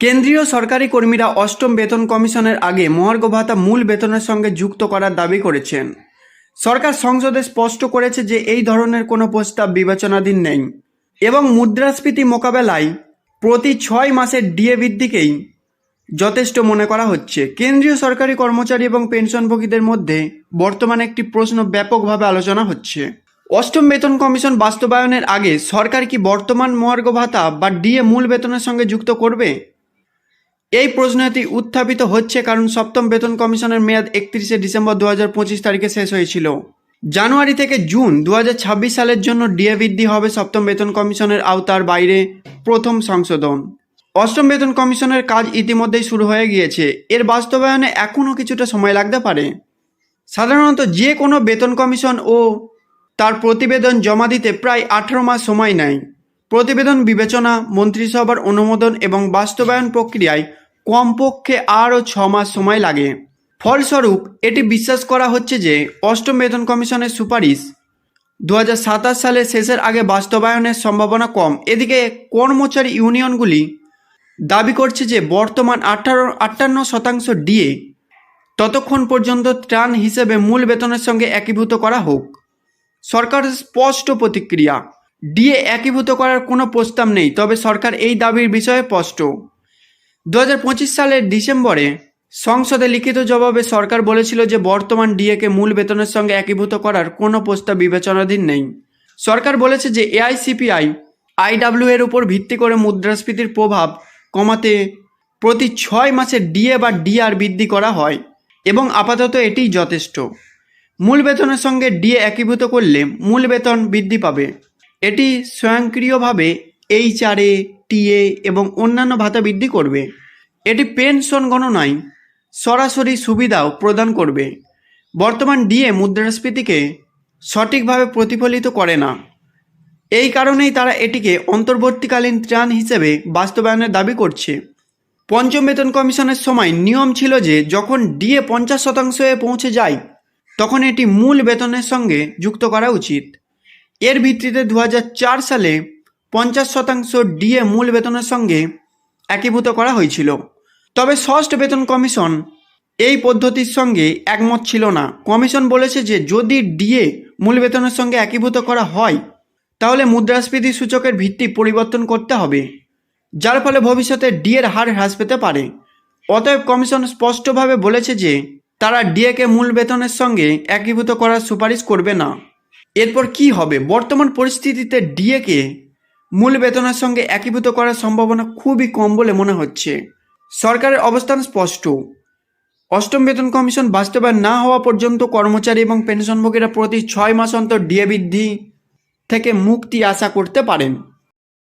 কেন্দ্রীয় সরকারি কর্মীরা অষ্টম বেতন কমিশনের আগে মহার্ঘ ভাতা মূল বেতনের সঙ্গে যুক্ত করার দাবি করেছেন। সরকার সংসদে স্পষ্ট করেছে যে এই ধরনের কোনো প্রস্তাব বিবেচনাধীন নেই এবং মুদ্রাস্ফীতি মোকাবেলায় প্রতি ছয় মাসের ডিএ বৃদ্ধিকেই যথেষ্ট মনে করা হচ্ছে। কেন্দ্রীয় সরকারি কর্মচারী এবং পেনশনভোগীদের মধ্যে বর্তমানে একটি প্রশ্ন ব্যাপকভাবে আলোচনা হচ্ছে। অষ্টম বেতন কমিশন বাস্তবায়নের আগে সরকার কি বর্তমান মহার্ঘ ভাতা বা ডিএ মূল বেতনের সঙ্গে যুক্ত করবে? এই প্রশ্নটি উত্থাপিত হচ্ছে কারণ সপ্তম বেতন কমিশনের মেয়াদ একত্রিশে ডিসেম্বর দু হাজার পঁচিশ তারিখে শেষ হয়েছিল। জানুয়ারি থেকে জুন দু হাজার ছাব্বিশ সালের জন্য ডিএ বৃদ্ধি হবে সপ্তম বেতন কমিশনের আওতার বাইরে, প্রথম সংশোধন। অষ্টম বেতন কমিশনের কাজ ইতিমধ্যেই শুরু হয়ে গিয়েছে। এর বাস্তবায়নে এখনও কিছুটা সময় লাগতে পারে। সাধারণত যে কোনো বেতন কমিশন ও তার প্রতিবেদন জমা দিতে প্রায় আঠারো মাস সময় নেয়। প্রতিবেদন, বিবেচনা, মন্ত্রিসভার অনুমোদন এবং বাস্তবায়ন প্রক্রিয়ায় কমপক্ষে আরও ছ মাস সময় লাগে। ফলস্বরূপ, এটি বিশ্বাস করা হচ্ছে যে অষ্টম বেতন কমিশনের সুপারিশ দু হাজার সাতাশ সালের শেষের আগে বাস্তবায়নের সম্ভাবনা কম। এদিকে কর্মচারী ইউনিয়নগুলি দাবি করছে যে বর্তমান আঠারো, আটান্ন শতাংশ ডিএ ততক্ষণ পর্যন্ত ত্রাণ হিসেবে মূল বেতনের সঙ্গে একীভূত করা হোক। সরকারের স্পষ্ট প্রতিক্রিয়া ডিএ একীভূত করার কোনো প্রস্তাব নেই, তবে সরকার এই দাবির বিষয়ে স্পষ্ট। দু হাজার পঁচিশ সালের ডিসেম্বরে সংসদে লিখিত জবাবে সরকার বলেছিল যে বর্তমান ডিএকে মূল বেতনের সঙ্গে একীভূত করার কোনো প্রস্তাব বিবেচনাধীন নেই। সরকার বলেছে যে এআইসিপিআই, আইডাব্লিউ এর উপর ভিত্তি করে মুদ্রাস্ফীতির প্রভাব কমাতে প্রতি ছয় মাসে ডিএ বা ডিআর বৃদ্ধি করা হয় এবং আপাতত এটিই যথেষ্ট। মূল বেতনের সঙ্গে ডিএ একীভূত করলে মূল বেতন বৃদ্ধি পাবে। এটি স্বয়ংক্রিয়ভাবে এইচআরএ টিএ এবং অন্যান্য ভাতা বৃদ্ধি করবে। এটি পেনশন গণনায় সরাসরি সুবিধাও প্রদান করবে। বর্তমান ডিএ মুদ্রাস্ফীতিকে সঠিকভাবে প্রতিফলিত করে না। এই কারণেই তারা এটিকে অন্তর্বর্তীকালীন ত্রাণ হিসেবে বাস্তবায়নের দাবি করছে। পঞ্চম বেতন কমিশনের সময় নিয়ম ছিল যে, যখন ডিএ পঞ্চাশ শতাংশে পৌঁছে যায়, তখন এটি মূল বেতনের সঙ্গে যুক্ত করা উচিত। এর ভিত্তিতে দু হাজার চার সালে পঞ্চাশ শতাংশ ডিএ মূল বেতনের সঙ্গে একীভূত করা হয়েছিল। তবে ষষ্ঠ বেতন কমিশন এই পদ্ধতির সঙ্গে একমত ছিল না। কমিশন বলেছে যে, যদি ডিএ মূল বেতনের সঙ্গে একীভূত করা হয়, তাহলে মুদ্রাস্ফীতি সূচকের ভিত্তি পরিবর্তন করতে হবে, যার ফলে ভবিষ্যতে ডিএর হার হ্রাস পেতে পারে। অতএব কমিশন স্পষ্টভাবে বলেছে যে, তারা ডিএকে মূল বেতনের সঙ্গে একীভূত করার সুপারিশ করবে না। এরপর কি হবে? বর্তমান পরিস্থিতিতে ডিএকে মূল বেতনের সঙ্গে একীভূত করার সম্ভাবনা খুবই কম বলে মনে হচ্ছে। সরকারের অবস্থান স্পষ্ট। অষ্টম বেতন কমিশন বাস্তবায়ন না হওয়া পর্যন্ত কর্মচারী এবং পেনশনভোগীরা প্রতি ছয় মাস অন্তর ডিএ বৃদ্ধি থেকে মুক্তি আশা করতে পারেন।